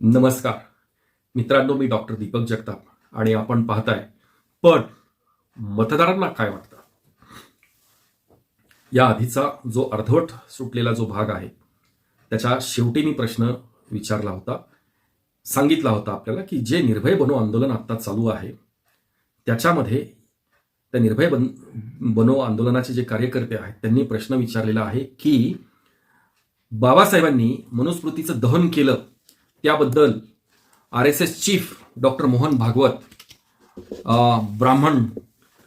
नमस्कार. मित्रांनो मी डॉक्टर दीपक जगताप आणि आपण पाहताय. पण मतदारांना काय वाटतं? या आधीचा जो अर्धवट सुटलेला जो भाग आहे त्याच्या शेवटी मी प्रश्न विचारला होता. सांगितला होता आपल्याला की जे निर्भय बनो आंदोलन आता चालू आहे त्याच्यामध्ये त्या निर्भय बन बनो आंदोलनाचे जे कार्यकर्ते आहेत त्यांनी प्रश्न विचारलेला आहे की बाबासाहेबांनी मनुस्मृतीचं दहन केलं त्याबद्दल R S S chief doctor Mohan Bhagwat अं, ब्राह्मण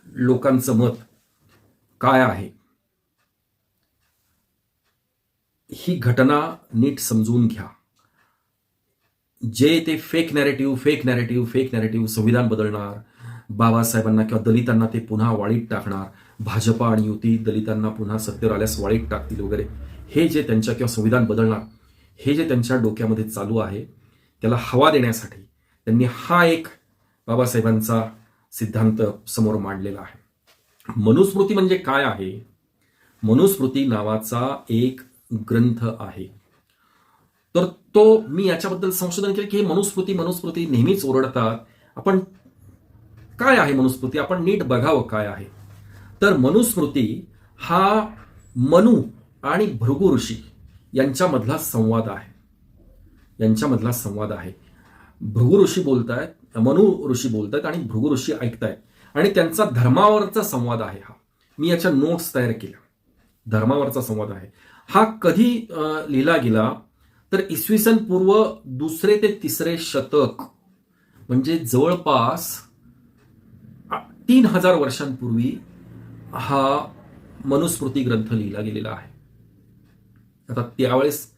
लोकांचं मत काय आहे? ही घटना नीट समजून घ्या. जे ते fake narrative fake narrative fake narrative संविधान बदलणार बाबासाहेबांना किंवा दलितांना ते पुन्हा वाळीत टाकणार भाजपा आणि युती दलितांना पुन्हा सत्तेवर आल्यास वाळीत टाकतील वगैरे हे जे त्यांच्या किंवा संविधान बदलणार हे जे त्यांच्या डोक्यामध्ये चालू आहे त्याला हवा देण्यासाठी त्यांनी हा एक बाबासाहेबांचा सिद्धांत समोर मांडलेला आहे. मनुस्मृती म्हणजे काय आहे? मनुस्मृती नावाचा एक ग्रंथ आहे. तर तो मी याच्याबद्दल संशोधन केलं की हे मनुस्मृती मनुस्मृती नेहमीच ओरडतात. आपण काय आहे मनुस्मृती? आपण नीट बघावं काय आहे. तर मनुस्मृती हा मनु आणि भृगु ऋषी यांच्यामधला संवाद आहे. यांच्यामधला संवाद आहे. भृगु ऋषी बोलतायत मनु ऋषी बोलतायत आणि भृगु ऋषी ऐकतायत. आणि त्यांचा धर्मावरचा संवाद आहे हा. मी याच्या नोट्स तयार केल्या. धर्मावरचा संवाद आहे. हा कधी लिहिला गेला तर इसवी सन पूर्व दुसरे ते तिसरे शतक म्हणजे जवळपास तीन हजार वर्षांपूर्वी हा मनुस्मृती ग्रंथ लिहिला गेलेला आहे. आता त्यावेळेस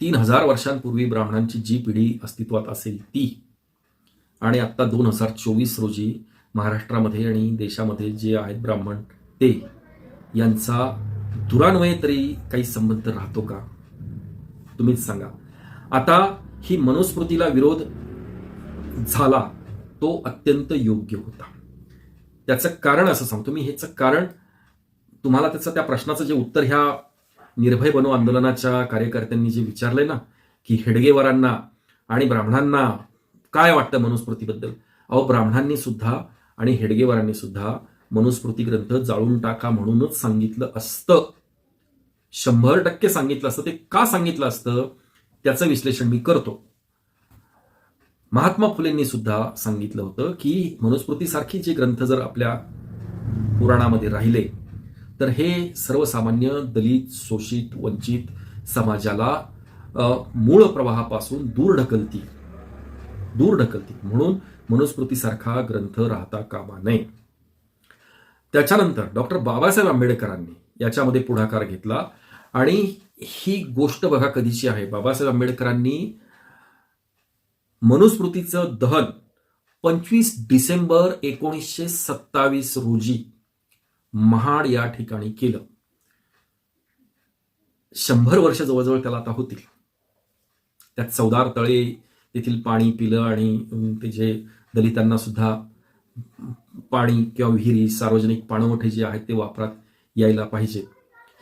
तीन हजार वर्षांपूर्वी ब्राह्मणांची जी पिढी अस्तित्वात असेल ती. आणि आता दोन हजार चोवीस रोजी महाराष्ट्रामध्ये आणि देशामध्ये जे आहेत ब्राह्मण ते यांचा दुरान्वये तरी काही संबंध राहतो का? तुम्हीच सांगा. आता ही मनुस्मृतीला विरोध झाला तो अत्यंत योग्य होता. त्याचं कारण असं सांगतो मी. ह्याचं कारण तुम्हाला त्याचं त्या प्रश्नाचं जे उत्तर ह्या निर्भय बनो आंदोलनाच्या कार्यकर्त्यांनी जे विचारलंय ना की हेडगेवारांना आणि ब्राह्मणांना काय वाटतं मनुस्मृतीबद्दल? अहो ब्राह्मणांनी सुद्धा आणि हेडगेवारांनी सुद्धा मनुस्मृती ग्रंथ जाळून टाका म्हणूनच सांगितलं असतं. शंभर टक्के सांगितलं असतं. ते का सांगितलं असतं? त्याचं विश्लेषण मी करतो. महात्मा फुलेंनी सुद्धा सांगितलं होतं की मनुस्मृतीसारखी जे ग्रंथ जर आपल्या पुराणामध्ये राहिले तर हे सर्वसामान्य दलित शोषित वंचित समाजाला मूळ प्रवाहापासून दूर ढकलती. दूर ढकलती. म्हणून मनुस्मृतीसारखा ग्रंथ राहता कामा नये. त्याच्यानंतर डॉक्टर बाबासाहेब आंबेडकरांनी याच्यामध्ये पुढाकार घेतला. आणि ही गोष्ट बघा कधीची आहे. बाबासाहेब आंबेडकरांनी मनुस्मृतीचं दहन पंचवीस डिसेंबर एकोणीसशे सत्तावीस रोजी महाड या ठिकाणी केलं. शंभर वर्ष जवळजवळ त्याला आता होतील. त्यात चौदार तळे तेथील पाणी पिलं आणि ते जे दलितांना सुद्धा पाणी किंवा विहिरी सार्वजनिक पाणवठे जे आहेत ते वापरात यायला पाहिजे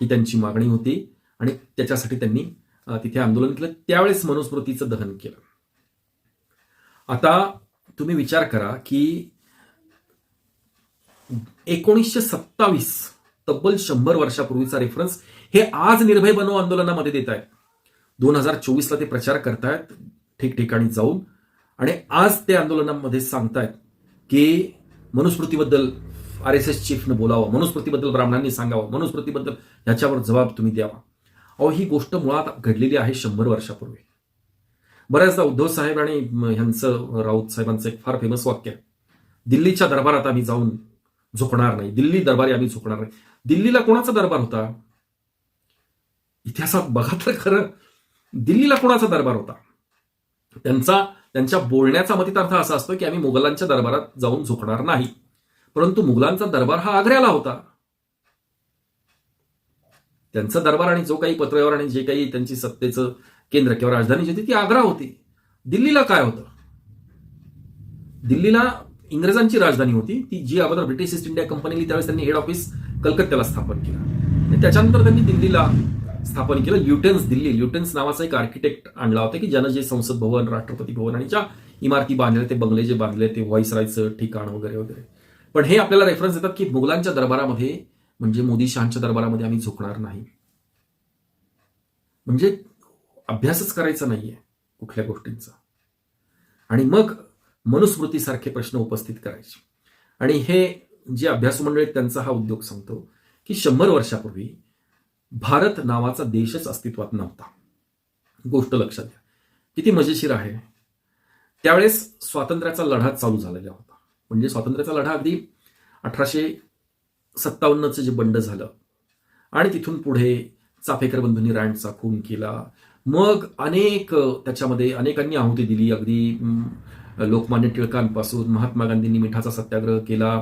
ही त्यांची मागणी होती. आणि त्याच्यासाठी त्यांनी तिथे आंदोलन केलं. त्यावेळेस मनुस्मृतीचं दहन केलं. आता तुम्ही विचार करा की एकोणीसशे सत्तावीस तब्बल शंभर वर्षापूर्वीचा रेफरन्स हे आज निर्भय बनो आंदोलनामध्ये देत आहेत. दोन हजार चोवीसला ते प्रचार करतायत ठिकठिकाणी जाऊन. आणि आज ते आंदोलनामध्ये सांगतायत की मनुस्मृतीबद्दल आर एस एस चीफनं बोलावं मनुस्मृतीबद्दल ब्राह्मणांनी सांगावं मनुस्मृतीबद्दल ह्याच्यावर जबाब तुम्ही द्यावा. अहो ही गोष्ट मुळात घडलेली आहे शंभर वर्षापूर्वी. बऱ्याचदा उद्धव साहेब आणि ह्यांचं राऊत साहेबांचं एक फार फेमस वाक्य आहे. दिल्लीच्या दरबारात आम्ही जाऊन झुकणार नाही. दिल्ली दरबारी आम्ही झुकणार नाही. दिल्लीला कोणाचा दरबार होता? इतिहासात बघा तर खरं. दिल्लीला कोणाचा दरबार होता? त्यांचा त्यांच्या बोलण्याचा मतितार्थ असा असतो की आम्ही मुघलांच्या दरबारात जाऊन झुकणार नाही. परंतु मुघलांचा दरबार हा आग्र्याला होता. त्यांचा दरबार आणि जो काही पत्रव्यवहार आणि जे काही त्यांची सत्तेचं केंद्र किंवा राजधानी जी होती ती आग्रा होती. दिल्लीला काय होतं? दिल्लीला इंग्रजांची राजधानी होती. ती जी अगोदर ब्रिटिश ईस्ट इंडिया कंपनीली त्यावेळेस त्यांनी हेड ऑफिस कलकत्त्याला स्थापन केलं. त्याच्यानंतर त्यांनी दिल्लीला स्थापन केलं. ल्युटेन्स दिल्ली. ल्युटेन्स नावाचा एक आर्किटेक्ट आणला होता की ज्यानं जे संसद भवन राष्ट्रपती भवन आणि ज्या इमारती बांधल्या ते बंगले जे बांधले ते व्हाईसरायचं ठिकाण वगैरे वगैरे. पण हे आपल्याला रेफरन्स देतात की मुघलांच्या दरबारामध्ये म्हणजे मोदी शहांच्या दरबारामध्ये आम्ही झुकणार नाही. म्हणजे अभ्यासच करायचा नाहीये कुठल्या गोष्टींचा. आणि मग मनुस्मृतीसारखे प्रश्न उपस्थित करायचे. आणि हे जे अभ्यास मंडळी त्यांचा हा उद्योग सांगतो की शंभर वर्षापूर्वी भारत नावाचा देशच अस्तित्वात नव्हता. गोष्ट लक्षात घ्या. किती मजेशीर आहे. त्यावेळेस स्वातंत्र्याचा लढा चालू झालेला होता. म्हणजे स्वातंत्र्याचा लढा अगदी अठराशे सत्तावन्नचं जे बंड झालं. आणि तिथून पुढे चाफेकर बंधूंनी रँडचा खून केला. मग अनेक त्याच्यामध्ये अनेकांनी आहुती दिली. अगदी लोकमान्य टिळकांपासून महात्मा गांधींनी मिठाचा सत्याग्रह केला.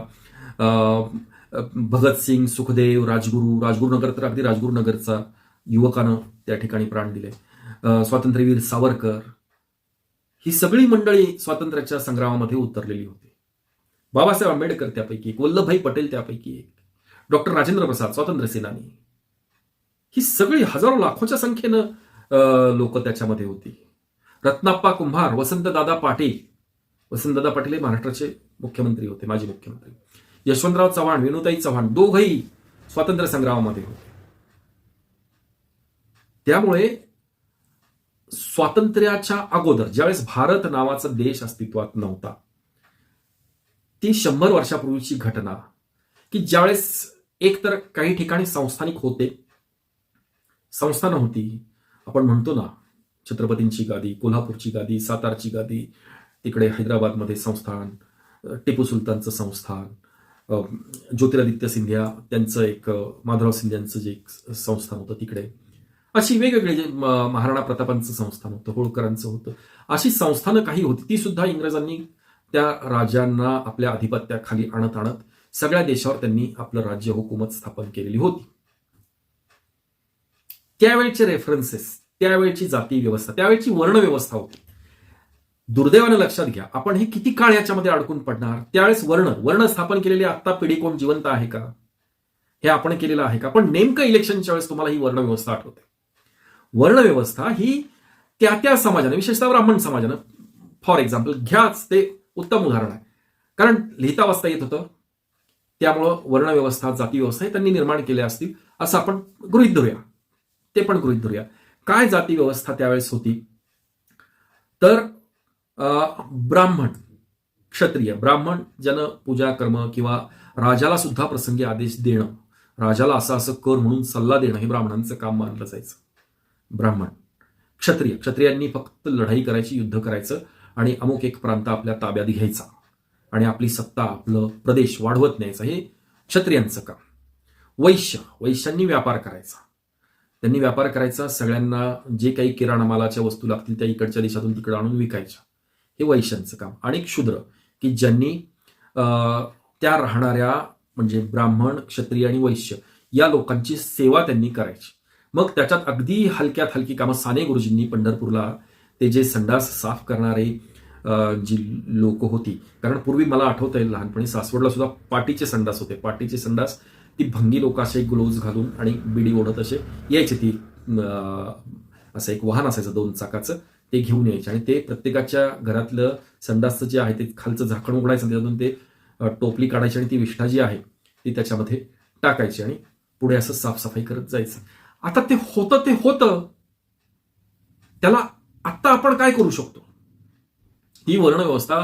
भगतसिंग सुखदेव राजगुरू राजगुरुनगर तर अगदी राजगुरुनगरचा युवकानं त्या ठिकाणी प्राण दिले. स्वातंत्र्यवीर सावरकर ही सगळी मंडळी स्वातंत्र्याच्या संग्रामामध्ये उतरलेली होती. बाबासाहेब आंबेडकर त्यापैकी एक वल्लभभाई पटेल त्यापैकी एक डॉक्टर राजेंद्र प्रसाद स्वातंत्र्य सेनानी. ही सगळी हजारो लाखोच्या संख्येनं लोक त्याच्यामध्ये होती. रत्नाप्पा कुंभार वसंतदादा पाटील वसंतदादा पाटील हे महाराष्ट्राचे मुख्यमंत्री होते माजी मुख्यमंत्री. यशवंतराव चव्हाण विनोताई चव्हाण दोघही स्वातंत्र्य संग्रामामध्ये होते. त्यामुळे स्वातंत्र्याच्या अगोदर ज्यावेळेस भारत नावाचा देश अस्तित्वात नव्हता ती शंभर वर्षापूर्वीची घटना की ज्यावेळेस एकतर काही ठिकाणी संस्थानिक होते संस्थानं होती आपण म्हणतो ना छत्रपतींची गादी कोल्हापूरची गादी सातारची गादी तिकडे हैदराबादमध्ये संस्थान टिपू सुलतानचं संस्थान ज्योतिरादित्य सिंधिया त्यांचं एक माधवराव सिंधियांचं जे एक संस्थान होतं तिकडे. अशी वेगवेगळे जे महाराणा प्रतापांचं संस्थान होतं होळकरांचं होतं. अशी संस्थानं काही होती ती सुद्धा इंग्रजांनी त्या राजांना आपल्या आधिपत्याखाली आणत आणत सगळ्या देशावर त्यांनी आपलं राज्य हुकूमत स्थापन केलेली होती. त्यावेळचे रेफरन्सेस त्यावेळची जाती व्यवस्था त्यावेळची वर्ण व्यवस्था होती. दुर्दैवानं लक्षात घ्या आपण हे किती काळ याच्यामध्ये अडकून पडणार? त्यावेळेस वर्ण वर्ण स्थापन केलेली आत्ता पिढी कोण जिवंत आहे का? हे आपण केलेलं आहे का? पण नेमकं इलेक्शनच्या वेळेस तुम्हाला ही वर्ण व्यवस्था आठवते. वर्ण व्यवस्था ही त्या त्या समाजानं विशेषतः ब्राह्मण समाजानं फॉर एक्झाम्पल घ्याच ते उत्तम उदाहरण आहे. कारण लिहिता वाचता येत होतं. त्यामुळं वर्णव्यवस्था जाती व्यवस्था हे त्यांनी निर्माण केल्या असतील असं आपण गृहित धरूया. ते पण गृहित धरूया. काय जाती व्यवस्था त्यावेळेस होती? तर ब्राह्मण क्षत्रिय ब्राह्मण ज्यानं पूजा कर्म किंवा राजाला सुद्धा प्रसंगी आदेश देणं. राजाला असं असं कर म्हणून सल्ला देणं हे ब्राह्मणांचं काम मानलं जायचं. ब्राह्मण क्षत्रिय क्षत्रियांनी फक्त लढाई करायची युद्ध करायचं आणि अमुक एक प्रांत आपल्या ताब्यात घ्यायचा. आणि आपली सत्ता आपलं प्रदेश वाढवत न्यायचं हे क्षत्रियांचं काम. वैश्य वैश्यांनी व्यापार करायचा. त्यांनी व्यापार करायचा सगळ्यांना जे काही किराणा मालाच्या वस्तू लागतील त्या इकडच्या देशातून तिकडे आणून विकायच्या. हे वैश्यांचं काम. आणि क्षुद्र की ज्यांनी त्या राहणाऱ्या म्हणजे ब्राह्मण क्षत्रिय आणि वैश्य या लोकांची सेवा त्यांनी करायची. मग त्याच्यात अगदी हलक्यात हलकी कामं. साने गुरुजींनी पंढरपूरला ते जे संडास साफ करणारे जी लोक होती कारण पूर्वी मला आठवत आहे लहानपणी सासवडला सुद्धा पाटीचे संडास होते. पाटीचे संडास ती भंगी लोक असे ग्लोव्ज घालून आणि बिडी ओढत असे यायचे ती असं एक वाहन असायचं दोन चाकाचं. ते घेऊन यायचे. आणि ते प्रत्येकाच्या घरातलं संडासचं जे आहे ते खालचं झाकण उघडायचं त्यातून ते टोपली काढायची आणि ती विष्ठा जी आहे ती त्याच्यामध्ये टाकायची आणि पुढे असं साफसफाई करत जायचं. आता ते होतं ते होतं. त्याला आत्ता आपण काय करू शकतो? ही वर्णव्यवस्था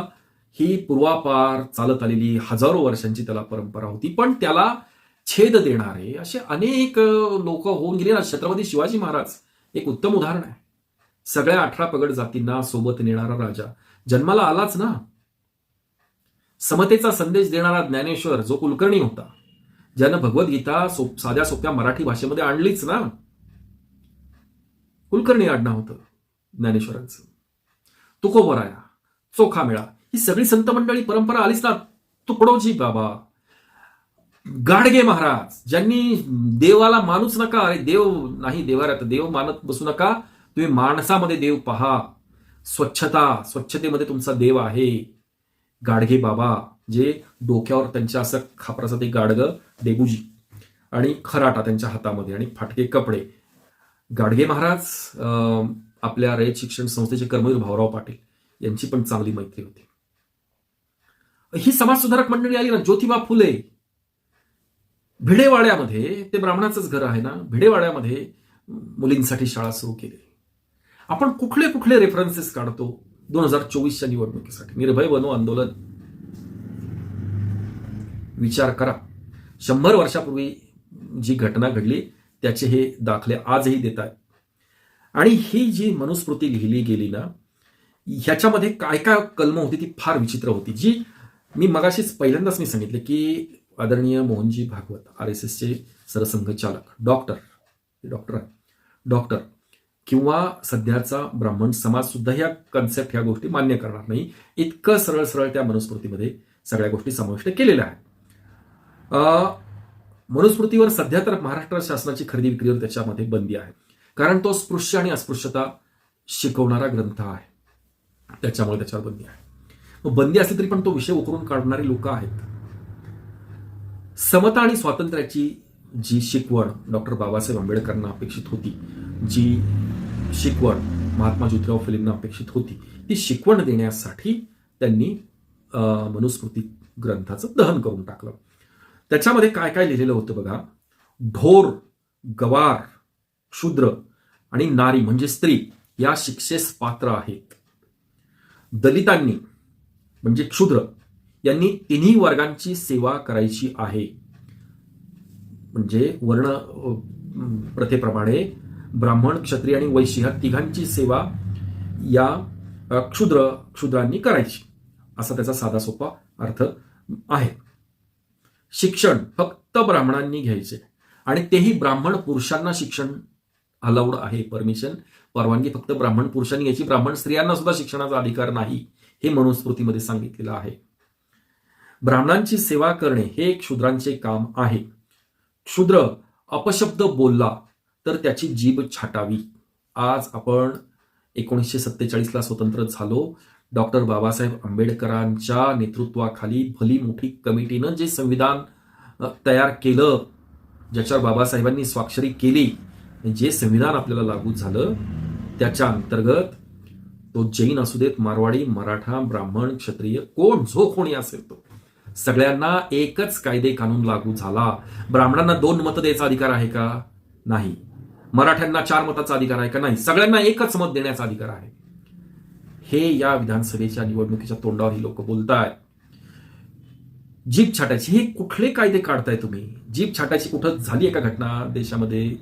ही पूर्वापार चालत आलेली हजारो वर्षांची त्याला परंपरा होती पण त्याला छेद देणारे असे अनेक लोक होऊन गेले. ना छत्रपती शिवाजी महाराज एक उत्तम उदाहरण आहे. सगळ्या अठरा पगड जातींना सोबत नेणारा राजा. जन्माला आलाच ना? समतेचा संदेश देणारा ज्ञानेश्वर जो कुलकर्णी होता. ज्यानं भगवद्गीता सोप साध्या सोप्या मराठी भाषेमध्ये आणलीच ना? कुलकर्णी आडनाव होतं ज्ञानेश्वरांचं. तुकोबराया चोखा मेळा ही सगळी संत मंडळी परंपरा आलीच ना? तुकडोजी बाबा गाडगे महाराज ज्यांनी देवाला मानूच नका. अरे देव नाही देवाऱ्यात देव मानत बसू नका. तुम्ही माणसामध्ये देव पहा. स्वच्छता स्वच्छतेमध्ये तुमचा देव आहे. गाडगे बाबा जे डोक्यावर त्यांच्या असं खापराचं ते गाडगं देबूजी आणि खराटा त्यांच्या हातामध्ये आणि फाटके कपडे. गाडगे महाराज अं, आपल्या रयत शिक्षण संस्थेचे कर्मवीर भाऊराव पाटील यांची पण चांगली मैत्री होती. ही समाजसुधारक मंडळी आली ना ज्योतिबा फुले. भिडेवाड्यामध्ये ते ब्राह्मणाचंच घर आहे ना भिडेवाड्यामध्ये मुलींसाठी शाळा सुरू केली. आपण कुठले कुठले रेफरन्सेस काढतो? दोन हजार चोवीसच्या निवडणुकीसाठी. निर्भय बनो आंदोलन. विचार करा. शंभर वर्षापूर्वी जी घटना घडली त्याचे हे दाखले आजही देत आहेत. आणि ही जी मनुस्मृती लिहिली गेली ना ह्याच्यामध्ये काय काय कलम होती ती फार विचित्र होती. जी मी मगाशीच पहिल्यांदाच मी सांगितले की आदरणीय मोहनजी भागवत आर एस एसचे सरसंघचालक डॉक्टर डॉक्टर आहे डॉक्टर किंवा सध्याचा ब्राह्मण समाज सुद्धा ह्या कन्सेप्ट ह्या गोष्टी मान्य करणार नाही. इतकं सरळ सरळ त्या मनुस्मृतीमध्ये सगळ्या गोष्टी समाविष्ट केलेल्या आहेत. अं, मनुस्मृतीवर सध्या तर महाराष्ट्र शासनाची खरेदी विक्रीवर त्याच्यामध्ये बंदी आहे. कारण तो स्पृश्य आणि अस्पृश्यता शिकवणारा ग्रंथ आहे. त्याच्यामुळे त्याच्यावर बंदी आहे. मग बंदी असली तरी पण तो विषय उकरून काढणारी लोक आहेत. समता आणि स्वातंत्र्याची जी शिकवण डॉक्टर बाबासाहेब आंबेडकरांना अपेक्षित होती जी शिकवण. महात्मा ज्योतिराव फुलेंना अपेक्षित होती. ती शिकवण देण्यासाठी त्यांनी मनुस्मृती ग्रंथाचं दहन करून टाकलं. त्याच्यामध्ये काय काय लिहिलेलं होतं बघा? ढोर गवार क्षुद्र आणि नारी म्हणजे स्त्री या शिक्षेस पात्र आहेत. दलितांनी म्हणजे क्षुद्र यांनी तिन्ही वर्गांची सेवा करायची आहे. म्हणजे वर्ण प्रथेप्रमाणे ब्राह्मण क्षत्रिय आणि वैश्य ह्या तिघांची सेवा या क्षुद्र क्षुद्रांनी करायची. असा त्याचा साधा सोपा अर्थ आहे. शिक्षण फक्त ब्राह्मणांनी घ्यायचे. आणि तेही ब्राह्मण पुरुषांना शिक्षण अलाउड आहे परमिशन परवानगी फक्त ब्राह्मण पुरुषांनी घ्यायची. ब्राह्मण स्त्रियांना सुद्धा शिक्षणाचा अधिकार नाही हे मनुस्मृतीमध्ये सांगितलेलं आहे. ब्राह्मणांची सेवा करणे हे क्षुद्रांचे काम आहे. क्षुद्र अपशब्द बोलला तर त्याची जीभ छाटावी. आज आपण एकोणीसशे सत्तेचाळीसला स्वतंत्र झालो. डॉक्टर बाबासाहेब आंबेडकरांच्या नेतृत्वाखाली भली मोठी कमिटीनं जे संविधान तयार केलं ज्याच्यावर बाबासाहेबांनी स्वाक्षरी केली जे संविधान आपल्याला लागू झालं त्याच्या अंतर्गत तो जैन असू देत मारवाडी मराठा ब्राह्मण क्षत्रिय कोण जो कोणी असेल तो. सगळ्यांना एकच कायदे कानून लागू झाला. ब्राह्मणांना दोन मतं द्यायचा अधिकार आहे का? नाही. मराठ्यांना चार मताचा अधिकार आहे का नाही? सगळ्यांना एकच मत देण्याचा अधिकार आहे. हे या विधानसभेच्या निवडणुकीच्या तोंडावर ही लोक बोलतायत. जीप छाटायची. हे कुठले कायदे काढताय तुम्ही? जीप छाटायची कुठं झाली आहे का घटना देशामध्ये?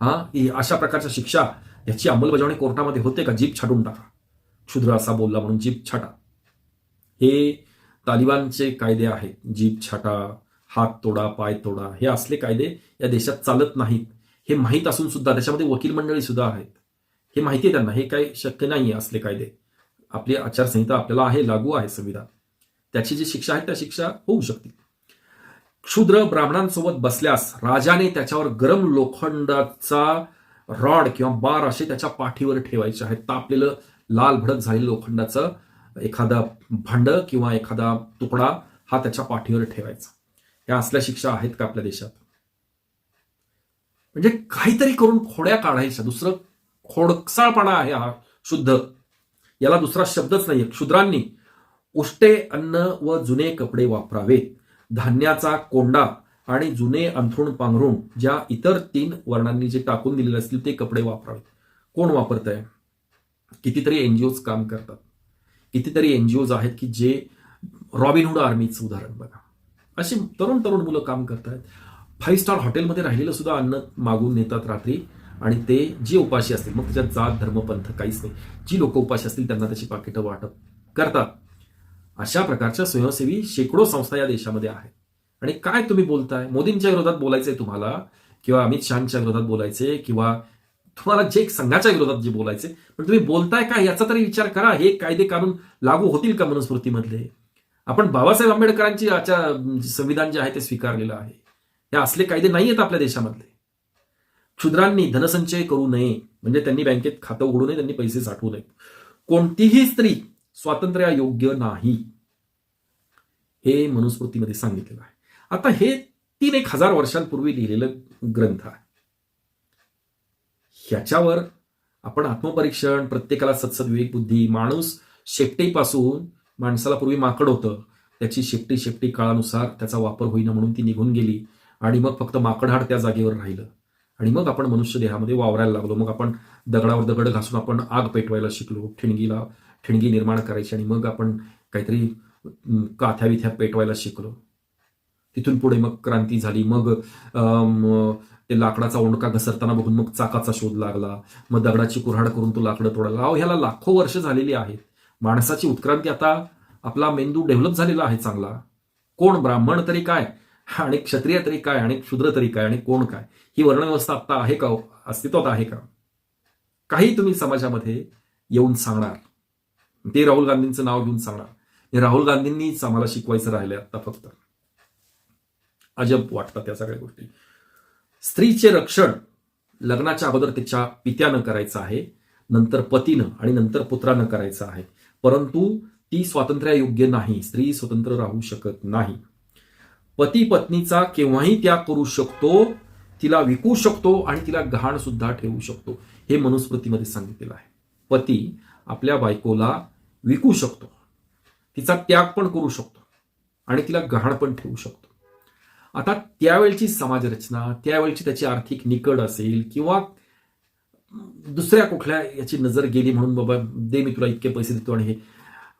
हा? अशा प्रकारच्या शिक्षा याची अंमलबजावणी कोर्टामध्ये होते का? जीप छाटून टाका. क्षुद्र असा बोलला म्हणून जीप छाटा. हे तालिबानचे कायदे आहेत. जीप छाटा हात तोडा पाय तोडा. हे असले कायदे या देशात चालत नाहीत. हे माहीत असून सुद्धा त्याच्यामध्ये वकील मंडळी सुद्धा आहेत. हे माहिती आहे त्यांना. हे काही शक्य नाही असले कायदे. आपली आचारसंहिता आपल्याला आहे लागू आहे संविधान. त्याची जी शिक्षा आहे त्या शिक्षा होऊ शकतील. क्षुद्र ब्राह्मणांसोबत बसल्यास राजाने त्याच्यावर गरम लोखंडाचा रॉड किंवा बार असे त्याच्या पाठीवर ठेवायचे आहेत. तापलेलं लाल भडक झालेलं लोखंडाचं एखादा भांड किंवा एखादा तुकडा हा त्याच्या पाठीवर ठेवायचा. या असल्या शिक्षा आहेत का आपल्या देशात? म्हणजे काहीतरी करून खोड्या काढायच्या. दुसरं खोडसाळपणा आहे हा शुद्ध. याला दुसरा शब्दच नाहीये. क्षुद्रांनी उष्टे अन्न व जुने कपडे वापरावेत धान्याचा कोंडा आणि जुने अंथरूण पांघरुण ज्या इतर तीन वर्णांनी जे टाकून दिलेले असतील ते कपडे वापरावेत. कोण वापरत आहे कितीतरी एनजीओज काम करतात. कितीतरी एनजीओज आहेत की जे रॉबिनहुड आर्मीचं उदाहरण बघा. अशी तरुण तरुण मुलं काम करतात फाईव्ह स्टार हॉटेलमध्ये राहिलेलं सुद्धा अन्न मागून नेतात रात्री. आणि ते जे उपाशी असतील मग त्याच्यात जात धर्मपंथ काहीच नाही. जी लोक उपाशी असतील त्यांना त्याची पाकिटं वाटप करतात. अशा प्रकारच्या स्वयंसेवी शेकडो संस्था या देशामध्ये आहेत. आणि काय तुम्ही बोलताय? मोदींच्या विरोधात बोलायचंय तुम्हाला किंवा अमित शहाच्या विरोधात बोलायचे किंवा तुम्हाला जे संघाच्या विरोधात जे बोलायचे पण तुम्ही बोलताय का? याचा तरी विचार करा. हे कायदे कानून लागू होतील का मनुस्मृतीमधले आपण बाबासाहेब आंबेडकरांची आच्या संविधान जे आहे ते स्वीकारलेलं आहे. हे असले कायदे नाही आहेत आपल्या देशामधले. क्षुद्रांनी धनसंचय करू नये म्हणजे त्यांनी बँकेत खातं उघडू नये त्यांनी पैसे साठवू नये कोणतीही स्त्री स्वातंत्र्यायोग्य नाही. हे मनुस्मृतीमध्ये सांगितलेलं आहे. आता हे तीन एक हजार वर्षांपूर्वी लिहिलेलं ग्रंथ आहे. ह्याच्यावर आपण आत्मपरीक्षण प्रत्येकाला सत्सद विवेक बुद्धी माणूस शेपटीपासून माणसाला पूर्वी माकड होतं. त्याची शेपटी शेपटी काळानुसार त्याचा वापर होईना म्हणून ती निघून गेली. आणि मग फक्त माकडहाड त्या जागेवर राहिलं. आणि मग आपण मनुष्य देहामध्ये वावरायला लागलो. मग आपण दगडावर दगड घासून आपण आग पेटवायला शिकलो. ठिणगीला ठिणगी निर्माण करायची आणि मग आपण काहीतरी काथ्या विथ्या पेटवायला शिकलो. तिथून पुढे मग क्रांती झाली. मग अं, ते लाकडाचा ओंडका घसरताना बघून मग चाकाचा शोध लागला. मग दगडाची कुऱ्हाड करून तो लाकडं तोडायला अहो ह्याला लाखो वर्ष झालेली आहेत. माणसाची उत्क्रांती आता आपला मेंदू डेव्हलप झालेला आहे चांगला. कोण ब्राह्मण तरी काय? आणि क्षत्रिय तरी काय आणि शूद्र तरी काय आणि कोण काय? ही वर्णव्यवस्था आता आहे का? अस्तित्वात आहे का? काही तुम्ही समाजामध्ये येऊन सांगणार. ते राहुल गांधींचं नाव घेऊन सांगणार. राहुल गांधींनीच आम्हाला शिकवायचं राहिलंय आता फक्त. अजब वाटतात त्या सगळ्या गोष्टी. स्त्रीचे रक्षण लग्नाच्या अगोदर तिच्या पित्यानं करायचं आहे नंतर पतीनं आणि नंतर पुत्रानं करायचं आहे. परंतु ती स्वातंत्र्ययोग्य नाही. स्त्री स्वतंत्र राहू शकत नाही. पती पत्नीचा केव्हाही त्याग करू शकतो तिला विकू शकतो आणि तिला घाण सुद्धा ठेवू शकतो. हे मनुस्मृतीमध्ये सांगितलेलं आहे. पती आपल्या बायकोला विकू शकतो. तिचा त्याग पण करू शकतो. आणि तिला गहाण पण ठेवू शकतो. आता त्यावेळची समाजरचना त्यावेळची त्याची आर्थिक निकड असेल किंवा दुसऱ्या कुठल्या याची नजर गेली म्हणून बाबा दे मी तुला इतके पैसे देतो आणि हे.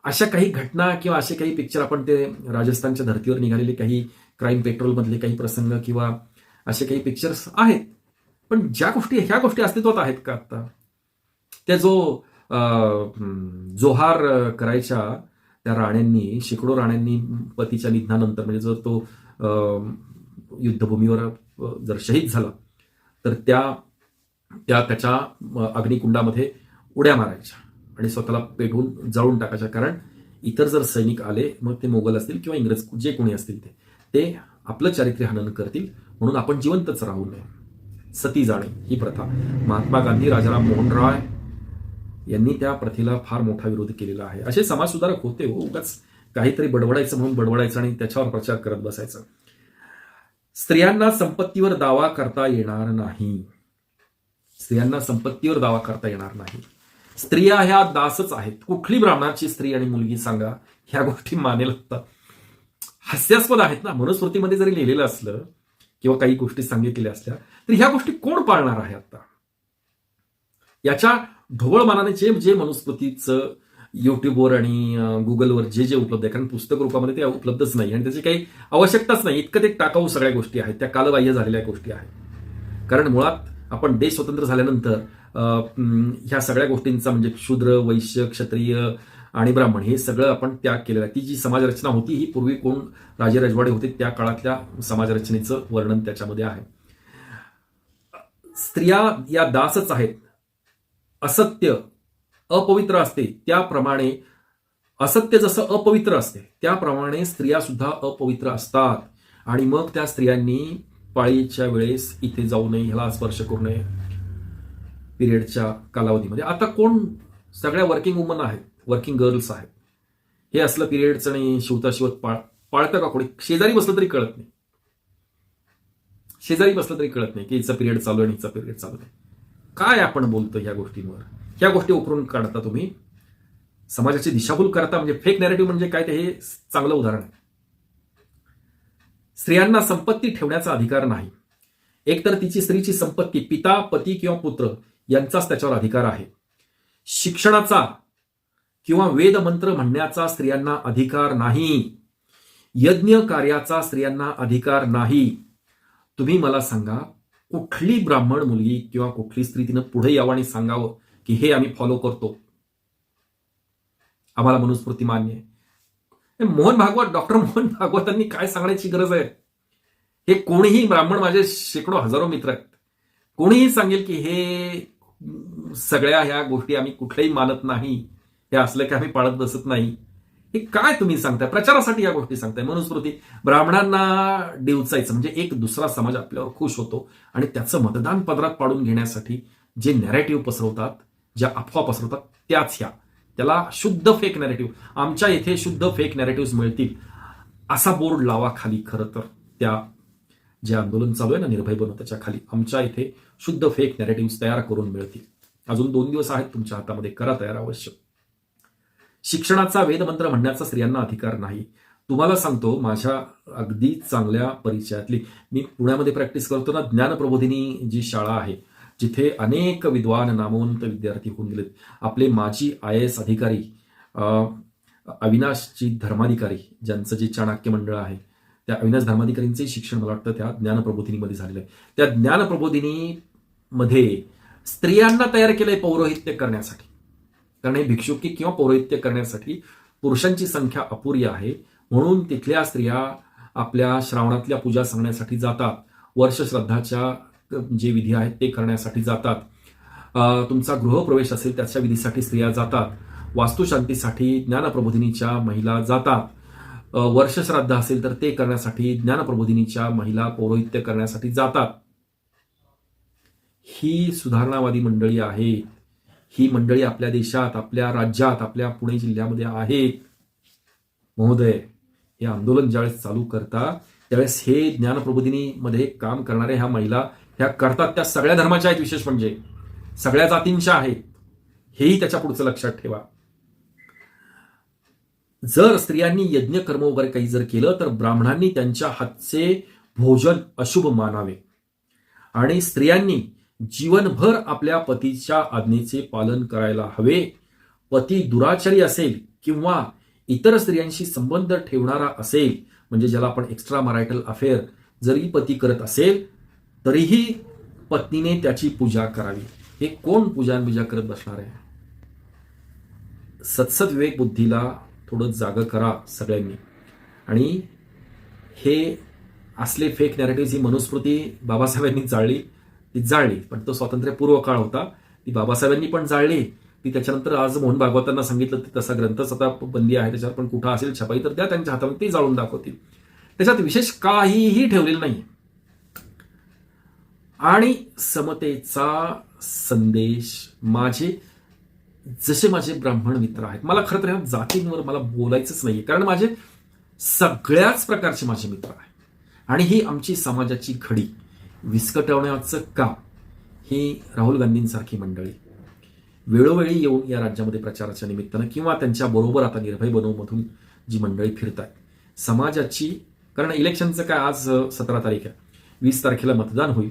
अशा काही घटना किंवा असे काही पिक्चर आपण ते राजस्थानच्या धर्तीवर निघालेले काही क्राईम पेट्रोल मधले काही प्रसंग किंवा असे काही पिक्चर्स आहेत. पण ज्या गोष्टी ह्या गोष्टी अस्तित्वात आहेत का आता? त्या जो अं, जोहार करायच्या त्या राण्यांनी शेकडो राण्यांनी पतीच्या निधनानंतर म्हणजे जर तो अं, युद्धभूमीवर जर शहीद झाला तर त्या त्या त्याच्या अग्निकुंडामध्ये उड्या मारायच्या आणि स्वतःला पेटवून जाळून टाकायच्या. कारण इतर जर सैनिक आले मग ते मोगल असतील किंवा इंग्रज जे कोणी असतील ते. ते आपलं चारित्र्य हनन करतील म्हणून आपण जिवंतच राहू नये. सती जाणे ही प्रथा. महात्मा गांधी राजाराम मोहन रॉय यांनी त्या प्रथेला फार मोठा विरोध केलेला आहे. असे समाजसुधारक होते हो उगाच काहीतरी बडबडायचं म्हणून बडबडायचं आणि त्याच्यावर प्रचार करत बसायचं. स्त्रियांना संपत्तीवर दावा करता येणार नाही. स्त्रियांना संपत्तीवर दावा करता येणार नाही. स्त्रिया ह्या दासच आहेत. कुठली ब्राह्मणाची स्त्री आणि मुलगी सांगा ह्या गोष्टी मानेल असतात हास्यास्पद आहेत ना. मनुस्मृतीमध्ये जरी लिहिलेलं असलं किंवा काही गोष्टी सांगितलेल्या असल्या तर ह्या गोष्टी कोण पाळणार आहे आता? याच्या ढोबळ मानाने जे जे मनुस्मृतीचं युट्यूबवर आणि गुगलवर जे जे उपलब्ध आहे कारण पुस्तक रूपामध्ये ते उपलब्धच नाही आणि त्याची काही आवश्यकताच नाही. इतकं ते टाकाऊ सगळ्या गोष्टी आहेत त्या कालबाह्य झालेल्या गोष्टी आहेत. कारण मुळात आपण देश स्वतंत्र झाल्यानंतर अं, ह्या सगळ्या गोष्टींचा म्हणजे शूद्र वैश्य क्षत्रिय आणि ब्राह्मण हे सगळं आपण त्याग केलेलं आहे. ती जी समाजरचना होती ही पूर्वी कोण राजे रजवाडे होते त्या काळातल्या समाजरचनेचं वर्णन त्याच्यामध्ये आहे. स्त्रिया या दासच आहेत. असत्य अपवित्र असते. त्याप्रमाणे असत्य जसं अपवित्र असते त्याप्रमाणे स्त्रिया सुद्धा अपवित्र असतात. आणि मग त्या स्त्रियांनी पाळीच्या वेळेस इथे जाऊ नये ह्याला स्पर्श करू नये. पिरियडच्या कालावधीमध्ये. आता कोण सगळ्या वर्किंग वुमन आहेत वर्किंग गर्ल्स आहेत. हे असलं पिरियडचं आणि शिवता शिवत पाळ पाळतं का कोणी? शेजारी बसलं तरी कळत नाही. शेजारी बसलं तरी कळत नाही की हिचा पिरियड चालू आहे आणि हिचा पिरियड चालू आहे. काय आपण बोलतो ह्या गोष्टींवर? ह्या गोष्टी उकरून काढता तुम्ही. समाजाची दिशाभूल करता म्हणजे फेक नॅरेटिव्ह म्हणजे काय ते हे चांगलं उदाहरण आहे. स्त्रियांना संपत्ती ठेवण्याचा अधिकार नाही. एकतर तिची स्त्रीची संपत्ती पिता पती किंवा पुत्र यांचाच त्याच्यावर अधिकार आहे. शिक्षणाचा किंवा वेद मंत्र म्हणण्याचा स्त्रियांना अधिकार नाही. यज्ञ कार्याचा स्त्रियांना अधिकार नाही. तुम्ही मला सांगा कुठली ब्राह्मण मुलगी किंवा कुठली स्त्री तिनं पुढे यावं आणि सांगावं की हे आम्ही फॉलो करतो? आम्हाला मनुस्मृती मान्य आहे. मोहन भागवत डॉक्टर मोहन भागवतांनी काय सांगण्याची गरज आहे? हे कोणीही ब्राह्मण माझे शेकडो हजारो मित्र आहेत. कोणीही सांगेल की हे सगळ्या ह्या गोष्टी आम्ही कुठल्याही मानत नाही. हे असलं की आम्ही पाळत बसत नाही. हे काय तुम्ही सांगताय? प्रचारासाठी या गोष्टी सांगताय. मनुस्मृती. ब्राह्मणांना डिवचायचं म्हणजे एक दुसरा समाज आपल्यावर खुश होतो आणि त्याचं मतदान पदरात पाडून घेण्यासाठी जे नॅरेटिव्ह पसरवतात ज्या अफवा पसरवतात त्याच ह्या. त्याला शुद्ध फेक नॅरेटिव्ह आमच्या इथे शुद्ध फेक नॅरेटिव्ह मिळतील. असा बोर्ड लावा खाली खरं तर. त्या जे आंदोलन चालू आहे ना निर्भय बनव त्याच्याखाली. आमच्या इथे शुद्ध फेक नॅरेटिव्ह तयार करून मिळतील. अजून दोन दिवस आहेत तुमच्या हातामध्ये. करा तयार आवश्यक शिक्षणाचा वेदमंत्र म्हणण्याचा स्त्रियांना अधिकार नाही. तुम्हाला सांगतो माझ्या अगदी चांगल्या परिचयातली मी पुण्यामध्ये प्रॅक्टिस करतो ना ज्ञानप्रबोधिनी जी शाळा आहे जिथे अनेक विद्वान नामवंत विद्यार्थी होऊन गेलेत. आपले माजी आय एस अधिकारी अ, अविनाशजी धर्माधिकारी ज्यांचं जे चाणक्य मंडळ आहे त्या अविनाश धर्माधिकारींचे शिक्षण मला वाटतं त्या ज्ञानप्रबोधिनीमध्ये झालेलं आहे. त्या ज्ञानप्रबोधिनीमध्ये स्त्रियांना तयार केलंय पौरोहित्य करण्यासाठी. कारण हे भिक्षुकी किंवा पौरोहित्य करण्यासाठी पुरुषांची संख्या अपुरी आहे. म्हणून तिथल्या स्त्रिया आपल्या श्रावणातल्या पूजा सांगण्यासाठी जातात. वर्ष श्रद्धाच्या जे विधी आहेत ते करण्यासाठी जातात. तुमचा गृहप्रवेश असेल त्याच्या विधीसाठी स्त्रिया जातात. वास्तुशांतीसाठी ज्ञानप्रबोधिनीच्या महिला जातात. वर्ष श्राद्ध असेल तर ते करण्यासाठी ज्ञानप्रबोधिनीच्या महिला पौरोहित्य करण्यासाठी जातात. ही सुधारणावादी मंडळी आहेत. ही मंडळी आपल्या देशात आपल्या राज्यात आपल्या पुणे जिल्ह्यामध्ये आहेत महोदय हे आंदोलन ज्यावेळेस चालू करता त्यावेळेस हे ज्ञानप्रबोधिनीमध्ये काम करणाऱ्या ह्या महिला ह्या करतात त्या सगळ्या धर्माच्या आहेत विशेष म्हणजे. सगळ्या जातींच्या आहेत. हेही त्याच्या पुढचं लक्षात ठेवा. जर स्त्रियांनी यज्ञ कर्म वगैरे काही जर केलं तर ब्राह्मणांनी त्यांच्या हातचे भोजन अशुभ मानावे. आणि स्त्रियांनी जीवनभर आपल्या पतीच्या आज्ञेचे पालन करायला हवे. पती दुराचारी असेल किंवा इतर स्त्रियांशी संबंध ठेवणारा असेल म्हणजे ज्याला आपण एक्स्ट्रा मरायटल अफेअर जरी पती करत असेल तरीही पत्नीने त्याची पूजा करावी. हे कोण पूजा बिजा करत बसणार आहे? सत्सद विवेक बुद्धीला थोडं जागं करा सगळ्यांनी. आणि हे असले फेक नॅरेटिव्ह ही मनुस्मृती बाबासाहेबांनी जाळली ती जाळली. पण तो स्वातंत्र्यपूर्व काळ होता. ती बाबासाहेबांनी पण जाळली. ती त्याच्यानंतर आज मोहन भागवतांना सांगितलं की तसा ग्रंथच आता बंदी आहे त्याच्यावर पण कुठं असेल छपाई तर त्या त्यांच्या हातामध्ये ते जाळून दाखवतील. त्याच्यात विशेष काहीही ठेवलेलं नाही. आणि समतेचा संदेश माझे जसे माझे ब्राह्मण मित्र आहेत. मला खरं तर ह्या जातींवर मला बोलायचंच नाहीये. कारण माझे सगळ्याच प्रकारचे माझे मित्र आहेत. आणि ही आमची समाजाची घडी. विस्कटवण्याचं काम ही राहुल गांधींसारखी मंडळी. वेळोवेळी येऊन या राज्यामध्ये प्रचाराच्या निमित्तानं किंवा त्यांच्या बरोबर आता निर्भय बनवमधून जी मंडळी फिरत आहेत समाजाची कारण इलेक्शनचं काय आज सतरा तारीख आहे. वीस तारखेला मतदान होईल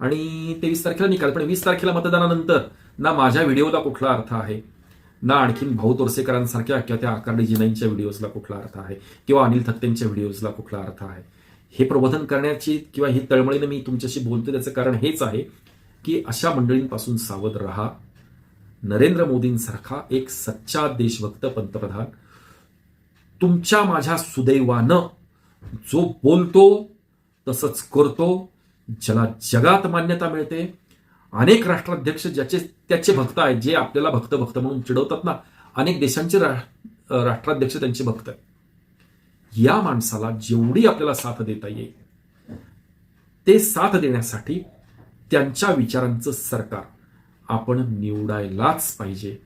आणि तेवीस तारखेला निकाल पण वीस तारखेला मतदानानंतर ना माझ्या व्हिडिओला कुठला अर्थ आहे ना आणखीन भाऊ तोरसेकरांसारख्या किंवा त्या आकारडी जिनाईंच्या व्हिडिओजला कुठला अर्थ आहे किंवा अनिल थत्तेंच्या व्हिडिओजला कुठला अर्थ आहे. हे प्रबोधन करण्याची किंवा ही तळमळीनं मी तुमच्याशी बोलतो त्याचं कारण हेच आहे की अशा मंडळींपासून सावध राहा. नरेंद्र मोदींसारखा एक सच्चा देशभक्त पंतप्रधान तुमच्या माझ्या सुदैवानं जो बोलतो तसंच करतो ज्याला जगात मान्यता मिळते. अनेक राष्ट्राध्यक्ष ज्याचे त्याचे भक्त आहेत जे आपल्याला भक्त भक्त म्हणून चिडवतात ना अनेक देशांचे रा- राष्ट्राध्यक्ष त्यांचे भक्त आहेत. या माणसाला जेवढी आपल्याला साथ देता येईल ते साथ देण्यासाठी त्यांच्या विचारांचं सरकार आपण निवडायलाच पाहिजे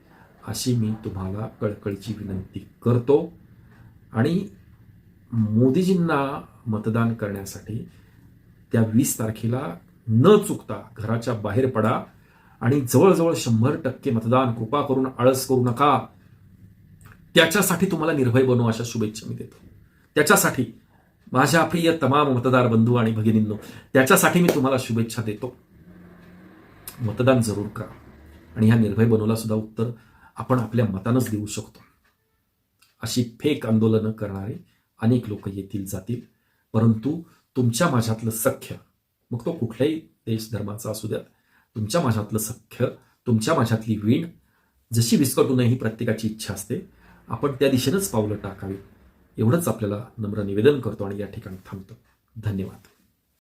अशी मी तुम्हाला कळकळीची विनंती करतो. आणि मोदीजींना मतदान करण्यासाठी त्या वीस तारखेला न चुकता घराच्या बाहेर पडा आणि जवळजवळ शंभर टक्के मतदान कृपा करून आळस करू नका. त्याच्यासाठी तुम्हाला निर्भय बनू अशा शुभेच्छा मी देतो. त्याच्यासाठी माझ्या प्रिय तमाम मतदार बंधू आणि भगिनींनो त्याच्यासाठी मी तुम्हाला शुभेच्छा देतो. मतदान जरूर करा. आणि ह्या निर्भय बनवला सुद्धा उत्तर आपण आपल्या मतानंच देऊ शकतो. अशी फेक आंदोलनं करणारे अनेक लोक येतील जातील. परंतु तुमच्या माझ्यातलं सख्य मग तो कुठल्याही देश धर्माचा असू द्यात तुमच्या माझ्यातलं सख्य तुमच्या माझ्यातली वीण जशी विस्कटू नये ही प्रत्येकाची इच्छा असते आपण त्या दिशेनंच पावलं टाकावी एवढंच आपल्याला नम्र निवेदन करतो आणि या ठिकाणी थांबतो. धन्यवाद.